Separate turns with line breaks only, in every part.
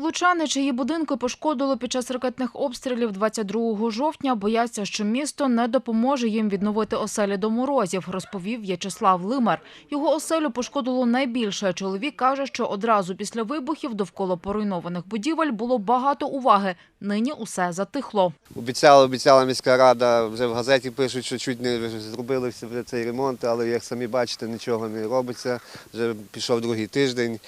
Лучани, чиї будинки пошкодило під час ракетних обстрілів 22 жовтня, бояться, що місто не допоможе їм відновити оселі до морозів, розповів В'ячеслав Лимар. Його оселю пошкодило найбільше. Чоловік каже, що одразу після вибухів довкола поруйнованих будівель було багато уваги. Нині усе затихло.
Обіцяла, обіцяла міська рада, вже в газеті пишуть, що чуть не зробили цей ремонт, але як самі бачите, нічого не робиться. Вже пішов другий тиждень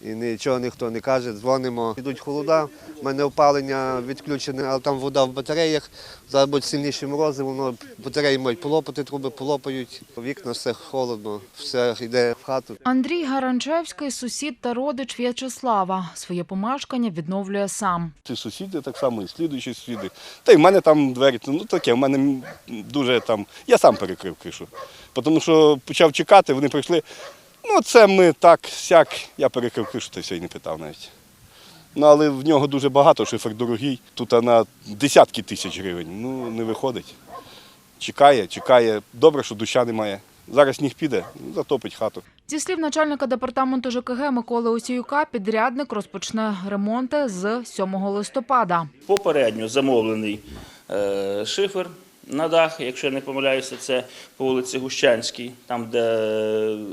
і нічого ніхто не каже, дзвонимо. Йдуть холода, в мене опалення відключене, але там вода в батареях. Зараз будуть сильніші морози, воно батареї можуть полопати, труби полопають. Вікна все холодно, все йде в хату.
Андрій Гаранчевський – сусід та родич В'ячеслава. Своє помешкання відновлює сам.
Ці сусіди так само, і слідуючі сусіди. Та й в мене там двері, ну таке, в мене дуже там. Я сам перекрив кришу. Тому що почав чекати, вони прийшли. Ну, це ми так, сяк, я перекрив кришу, та все й не питав навіть. Ну, але в нього дуже багато, шифер дорогий. Тут на десятки тисяч гривень. Ну, не виходить. Чекає, чекає. Добре, що душа немає. Зараз сніг піде, затопить хату.
Зі слів начальника департаменту ЖКГ Миколи Осіюка, підрядник розпочне ремонти з 7 листопада.
Попередньо замовлений е, шифер на дах, якщо я не помиляюся, це по вулиці Гущанській, там, де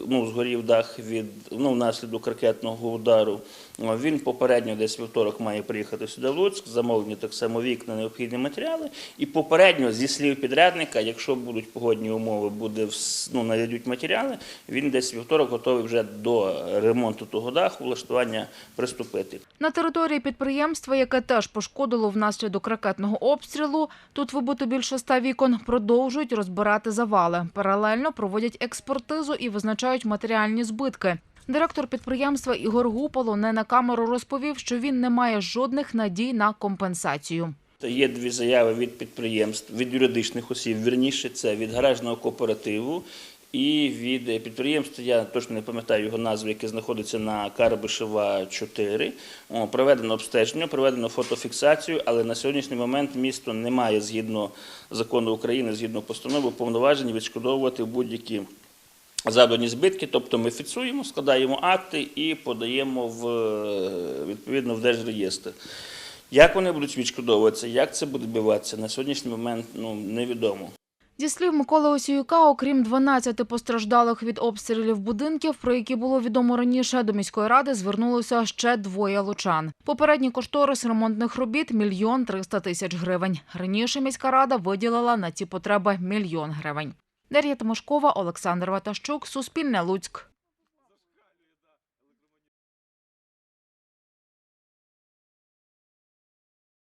ну, згорів дах від ну, внаслідок ракетного удару. Він попередньо десь вівторок має приїхати сюди в Луцьк, замовлені так само вікна, необхідні матеріали. І попередньо, зі слів підрядника, якщо будуть погодні умови, буде ну, нададуть матеріали, він десь вівторок готовий вже до ремонту того даху, влаштування приступити.
На території підприємства, яке теж пошкодило внаслідок ракетного обстрілу, тут вибито більше ста вікон, продовжують розбирати завали. Паралельно проводять експертизу і визначають матеріальні збитки. Директор підприємства Ігор Гупало не на камеру розповів, що він не має жодних надій на компенсацію.
Є дві заяви від підприємств, від юридичних осіб, вірніше, це від гаражного кооперативу і від е, підприємства, я точно не пам'ятаю його назву, яке знаходиться на Карбишева 4. Проведено обстеження, проведено фотофіксацію, але на сьогоднішній момент місто не має згідно закону України, згідно постанови, повноважень відшкодовувати будь-які завдані збитки. Тобто ми фіксуємо, складаємо акти і подаємо в е, відповідно в Держреєстр. Як вони будуть відшкодовуватися, як це буде відбуватися, на сьогоднішній момент ну, невідомо.
Зі слів Миколи Осіюка, окрім 12 постраждалих від обстрілів будинків, про які було відомо раніше, до міської ради звернулося ще двоє лучан. Попередній кошторис ремонтних робіт – мільйон триста тисяч гривень. Раніше міська рада виділила на ці потреби мільйон гривень. Дар'я Тимошкова, Олександр Ватащук, Суспільне Луцьк.